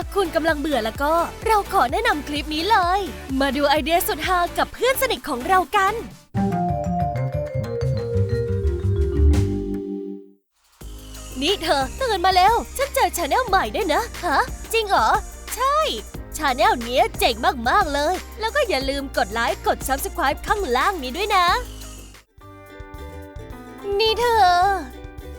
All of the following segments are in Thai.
ากคุณกำลังเบื่อแล้วก็ เราขอแนะนำคลิปนี้เลย มาดูไอเดียสุดฮากับเพื่อนสนิทของเรากันนี่เธอตื่นมาแล้ว ฉันเจอชาแนลใหม่ด้วยนะ ฮะ จริงเหรอ ใช่ ชาแนลเนี้ยเจ๋งมาก ๆ เลย แล้วก็อย่าลืมกดไลค์กด Subscribe ข้างล่างนี้ด้วยนะ นี่เธอ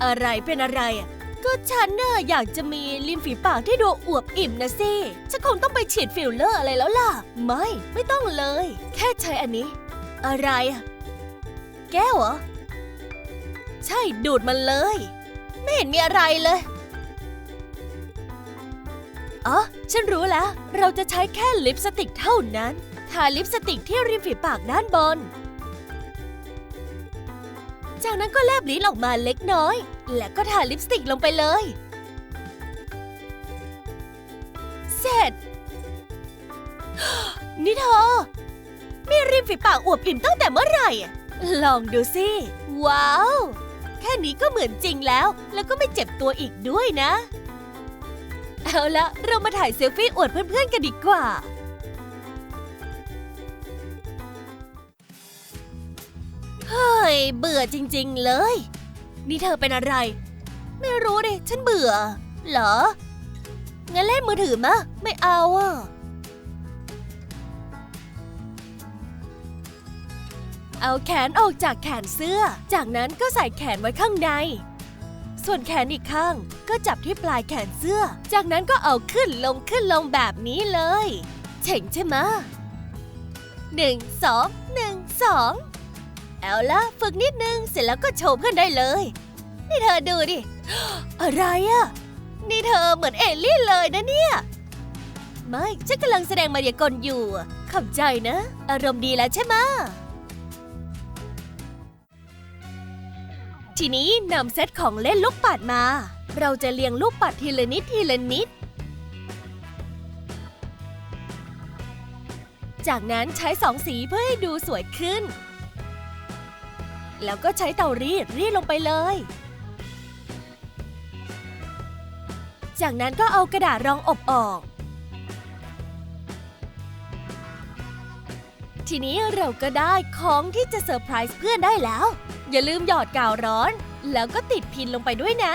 อะไรเป็นอะไรอะ ก็ฉันน่ะอยากจะมีริมฝีปากที่ดูอวบอิ่มนะสิ ฉันคงต้องไปฉีดฟิลเลอร์อะไรแล้วล่ะ ไม่ ไม่ต้องเลย แค่ใช้อันนี้ อะไรอะแก้วเหรอ ใช่ดูดมันเลย ไม่เห็นมีอะไรเลยอ๋อฉันรู้แล้ว เราจะใช้แค่ลิปสติกเท่านั้น ทาลิปสติกที่ริมฝีปากด้านบน จากนั้นก็แลบลิ้นออกมาเล็กน้อย แล้วก็ทาลิปสติกลงไปเลย เสร็จ นี่เธอ มีริมฝีปากอวบอิ่มตั้งแต่เมื่อไหร่ ลองดูสิ ว้าว แค่นี้ก็เหมือนจริงแล้ว แล้วก็ไม่เจ็บตัวอีกด้วยนะ เอาละเรามาถ่ายเซลฟี่อวดเพื่อนๆกันดีกว่าเฮ้ยเบื่อจริง ๆ เลย นี่เธอเป็นอะไร ไม่รู้ดิฉันเบื่อ เหรอ งั้นเล่นมือถือมะ ไม่เอาอะ เอาแขนออกจากแขนเสื้อ จากนั้นก็ใส่แขนไว้ข้างใน ส่วนแขนอีกข้างก็จับที่ปลายแขนเสื้อ จากนั้นก็เอาขึ้นลงขึ้นลงแบบนี้เลยเจ๋งใช่ไหมหนึ่งสองหนึ่งสอง เอาละฝึกนิดนึงเสร็จแล้วก็โชว์เพื่อนได้เลย นี่เธอดูดิ อะไรอะนี่เธอเหมือนเอลลี่เลยนะเนี่ย ไม่ฉันกำลังแสดงมายากลอยู่ขอบใจนะ อารมณ์ดีแล้วใช่ไหมทีนี้นำเซตของเล่นลูกปัดมา เราจะเรียงลูกปัดทีละนิดทีละนิด จากนั้นใช้สองสีเพื่อให้ดูสวยขึ้น แล้วก็ใช้เตารีดรีดลงไปเลย จากนั้นก็เอากระดาษรองอบออก ทีนี้เราก็ได้ของที่จะเซอร์ไพรส์เพื่อนได้แล้ว อย่าลืมหยอดกาวร้อน แล้วก็ติดพินลงไปด้วยนะ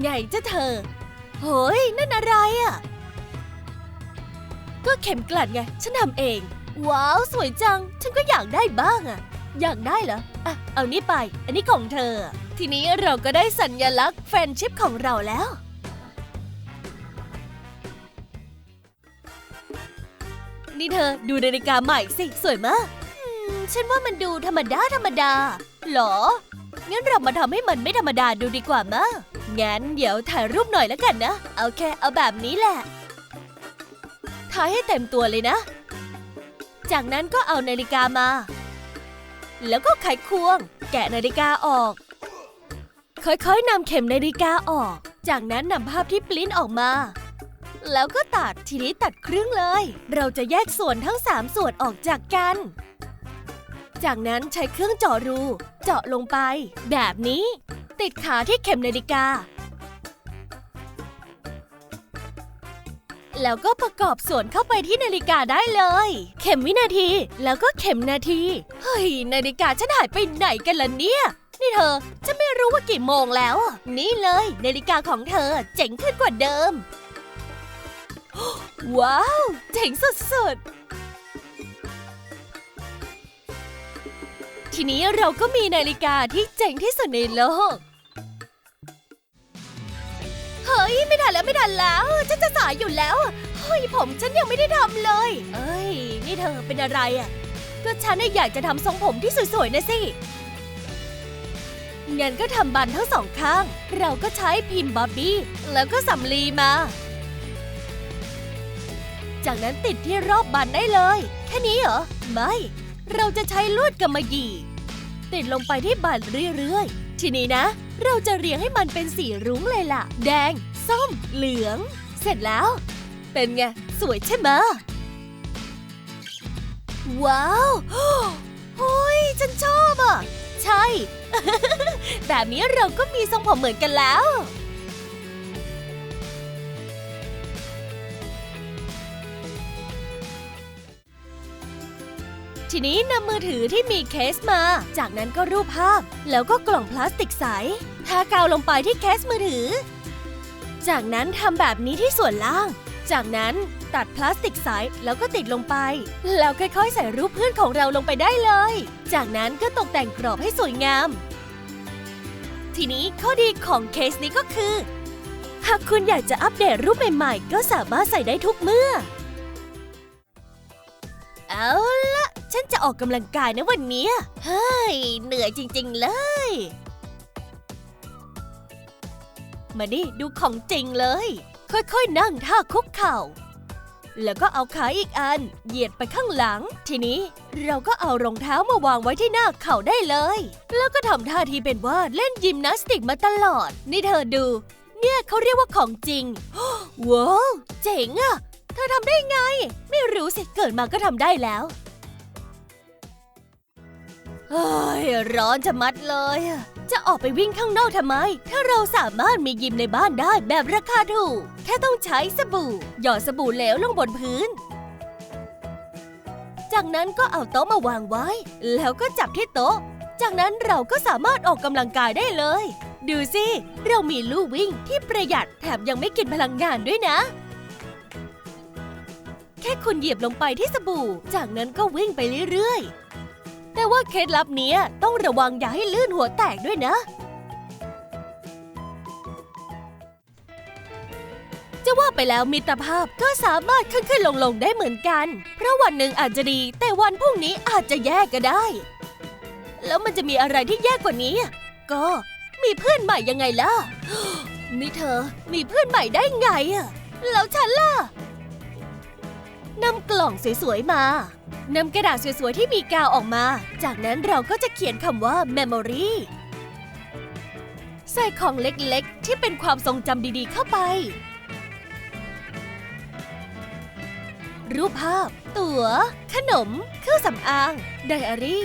ไงจะเธอโหยนั่นอะไรอะ่ะ ก็เข็มกลัดไง ฉันทำเอง ว้าว สวยจัง ฉันก็อยากได้บ้างอะอยากได้เหรอ อะ เอานี่ไป อันนี้ของเธอ ทีนี้เราก็ได้สัญญลักษณ์แฟนชิพของเราแล้ว นี่เธอดูนาฬิกาใหม่สิ สวยมากอืมฉันว่ามันดูธรรมดาธรรมดา หรอ งั้นเรามาทำให้มันไม่ธรรมดาดูดีกว่ามะงั้นเดี๋ยวถ่ายรูปหน่อยแล้วกันนะ เอาแค่เอาแบบนี้แหละ ถ่ายให้เต็มตัวเลยนะ จากนั้นก็เอานาฬิกามา แล้วก็ไขควง แกะนาฬิกาออก ค่อยๆนำเข็มนาฬิกาออก จากนั้นนำภาพที่ปริ้นออกมา แล้วก็ตัดทีนี้ตัดครึ่งเลย เราจะแยกส่วนทั้ง3ส่วนออกจากกัน จากนั้นใช้เครื่องเจาะรู เจาะลงไป แบบนี้ ติดขาที่เข็มนาฬิกา แล้วก็ประกอบส่วนเข้าไปที่นาฬิกาได้เลย เข็มวินาทีแล้วก็เข็มนาที เฮ้ย นาฬิกาฉันหายไปไหนกันล่ะเนี่ย นี่เธอจะไม่รู้ว่ากี่โมงแล้ว นี่เลย นาฬิกาของเธอเจ๋งขึ้นกว่าเดิม ว้าว เจ๋งสุดๆ ทีนี้เราก็มีนาฬิกาที่เจ๋งที่สุดในโลก ทันแล้วไม่ทันแล้ว ฉันจะสายอยู่แล้ว เฮ้ยผมฉันยังไม่ได้ทำเลย เอ้ย นี่เธอเป็นอะไรอะ ก็ฉันน่ะอยากจะทำทรงผมที่สวยๆนะสิ งั้นก็ทำบันทั้งสองข้าง เราก็ใช้พิมพ์บ๊อบบี้ แล้วก็สำลีมา จากนั้นติดที่รอบบันได้เลย แค่นี้เหรอ ไม่ เราจะใช้ลวดกำมะหยี่ ติดลงไปที่บันเรื่อยๆ ทีนี้นะ เราจะเรียงให้มันเป็นสีรุ้งเลยล่ะ แดง ส้ม เหลือง เสร็จแล้ว เป็นไง สวยใช่ไหมว้าวโอ้ยฉันชอบอะ ใช่ แบบนี้เราก็มีทรงผมเหมือนกันแล้ว ทีนี้นำมือถือที่มีเคสมา จากนั้นก็รูปภาพ แล้วก็กล่องพลาสติกใส ทากาวลงไปที่เคสมือถือ จากนั้นทำแบบนี้ที่ส่วนล่าง จากนั้นตัดพลาสติกใสแล้วก็ติดลงไป แล้วค่อยๆ ใส่รูปเพื่อนของเราลงไปได้เลย จากนั้นก็ตกแต่งกรอบให้สวยงาม ทีนี้ข้อดีของเคสนี้ก็คือ หากคุณอยากจะอัปเดตรูปใหม่ๆ ก็สามารถใส่ได้ทุกเมื่อ เอาละ ฉันจะออกกำลังกายนะวันนี้เฮ้ย เหนื่อยจริง ๆเลย มานี่ดูของจริงเลย ค่อยๆ นั่งท่าคุกเข่า แล้วก็เอาขาอีกอัน เหยียดไปข้างหลัง ทีนี้เราก็เอารองเท้ามาวางไว้ที่หน้าเข่าได้เลย แล้วก็ทำท่าทีเป็นว่าเล่นยิมนาสติกมาตลอด นี่เธอดู เนี่ยเขาเรียกว่าของจริงว้าวเจ๋งอะเธอทำได้ไง ไม่รู้สิ เกิดมาก็ทำได้แล้ว เฮ้ยร้อนจะมัดเลย จะออกไปวิ่งข้างนอกทำไม ถ้าเราสามารถมียิมในบ้านได้แบบราคาถูก แค่ต้องใช้สบู่ หยอดสบู่เหลวลงบนพื้น จากนั้นก็เอาโต๊ะมาวางไว้ แล้วก็จับที่โต๊ะ จากนั้นเราก็สามารถออกกำลังกายได้เลย ดูสิ เรามีลู่วิ่งที่ประหยัดแถมยังไม่กินพลังงานด้วยนะแค่คุณเหยียบลงไปที่สบู่ จากนั้นก็วิ่งไปเรื่อยๆ แต่ว่าเคล็ดลับนี้ต้องระวังอย่าให้ลื่นหัวแตกด้วยนะ จะว่าไปแล้วมิตรภาพก็สามารถขึ้นขึ้นลงลงได้เหมือนกัน เพราะวันหนึ่งอาจจะดี แต่วันพรุ่งนี้อาจจะแย่ก็ได้ แล้วมันจะมีอะไรที่แย่กว่านี้ ก็มีเพื่อนใหม่ยังไงล่ะ นี่เธอมีเพื่อนใหม่ได้ไงอะแล้วฉันล่ะ นำกล่องสวยๆมานำกระดาษสวยๆที่มีกาวออกมา จากนั้นเราก็จะเขียนคำว่า memory ใส่ของเล็กๆ ที่เป็นความทรงจำดีๆเข้าไป รูปภาพ ตั๋ว ขนม เครื่องสำอาง ไดอารี่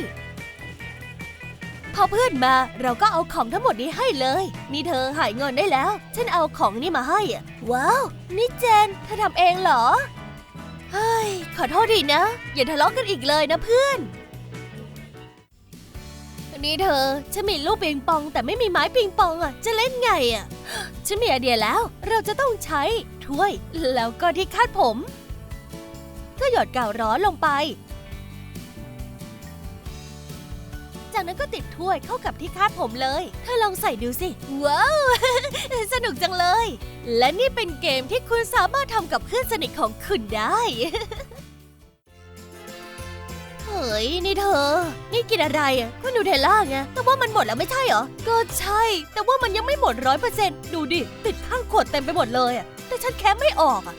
พอเพื่อนมาเราก็เอาของทั้งหมดนี้ให้เลย นี่เธอหายเงินได้แล้ว ฉันเอาของนี่มาให้ว้าว นี่เจน เธอทำเองเหรอ ย ขอโทษทีนะ อย่าทะเลาะกันอีกเลยนะเพื่อนนี่เธอ ฉันมีลูกปิงปองแต่ไม่มีไม้ปิงปองอะ จะเล่นไงอะ ฉันมีไอเดียแล้ว เราจะต้องใช้ถ้วย แล้วก็ที่คาดผม ก็หยดกาวร้อนลงไป จากนั้นก็ติดถ้วยเข้ากับที่คาดผมเลย เธอลองใส่ดูสิ ว้าว สนุกจังเลย และนี่เป็นเกมที่คุณสามารถทำกับเพื่อนสนิทของคุณได้ เฮ้ย นี่เธอ นี่กินอะไรอะก็นูเทลล่าไง แต่ว่ามันหมดแล้วไม่ใช่เหรอ ก็ใช่ แต่ว่ามันยังไม่หมดร้อยเปอร์เซ็นต์ดูดิ ติดข้างขวดเต็มไปหมดเลยอะ แต่ฉันแค่ไม่ออกอะ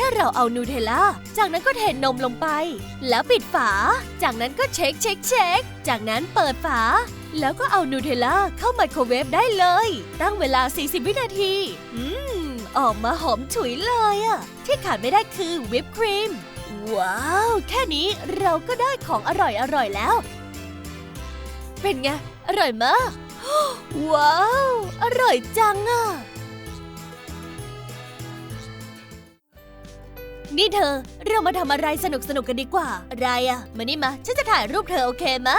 แค่เราเอานูเทลล่า จากนั้นก็เทนมลงไป แล้วปิดฝา จากนั้นก็เช็คเช็คเช็ค จากนั้นเปิดฝา แล้วก็เอานูเทลล่าเข้าไมโครเวฟได้เลย ตั้งเวลา 40 วินาที อืม ออกมาหอมฉุยเลยอะที่ขาดไม่ได้คือวิปครีม ว้าว แค่นี้เราก็ได้ของอร่อยอร่อยแล้ว เป็นไง อร่อยมาก ว้าว อร่อยจังอะ นี่เธอ เรามาทำอะไรสนุกสนุกกันดีกว่า อะไรอะมานี่มา ฉันจะถ่ายรูปเธอโอเคมะ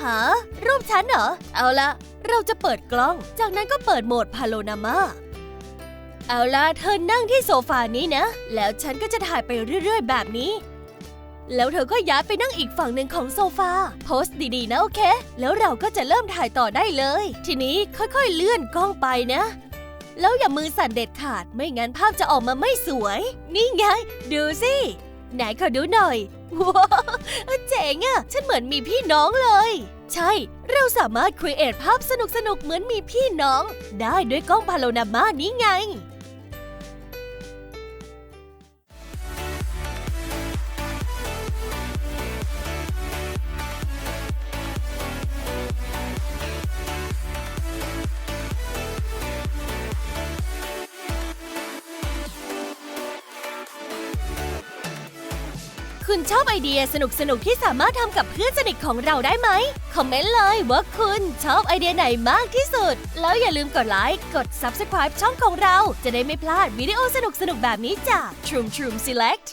หารูปฉันเหรอ เอาละ เราจะเปิดกล้อง จากนั้นก็เปิดโหมดพาโลนามาเอาล่ะเธอนั่งที่โซฟานี้นะ แล้วฉันก็จะถ่ายไปเรื่อย ๆ แบบนี้ แล้วเธอก็ย้ายไปนั่งอีกฝั่งหนึ่งของโซฟา โพสต์ดีๆ นะโอเค แล้วเราก็จะเริ่มถ่ายต่อได้เลย ทีนี้ค่อยๆเลื่อนกล้องไปนะ แล้วอย่ามือสั่นเด็ดขาด ไม่งั้นภาพจะออกมาไม่สวย นี่ไง ดูสิ ไหนขอดูหน่อย ว้าวเจ๋งอะฉันเหมือนมีพี่น้องเลย ใช่ เราสามารถครีเอทภาพสนุกๆ เหมือนมีพี่น้อง ได้ด้วยกล้องพาโลนาม่านี้ไง คุณชอบไอเดียสนุกๆที่สามารถทำกับเพื่อนสนิทของเราได้ไหม คอมเมนต์เลยว่าคุณชอบไอเดียไหนมากที่สุด แล้วอย่าลืมกดไลค์ กด Subscribe ช่องของเรา จะได้ไม่พลาดวิดีโอสนุกๆแบบนี้จาก Troom Troom Select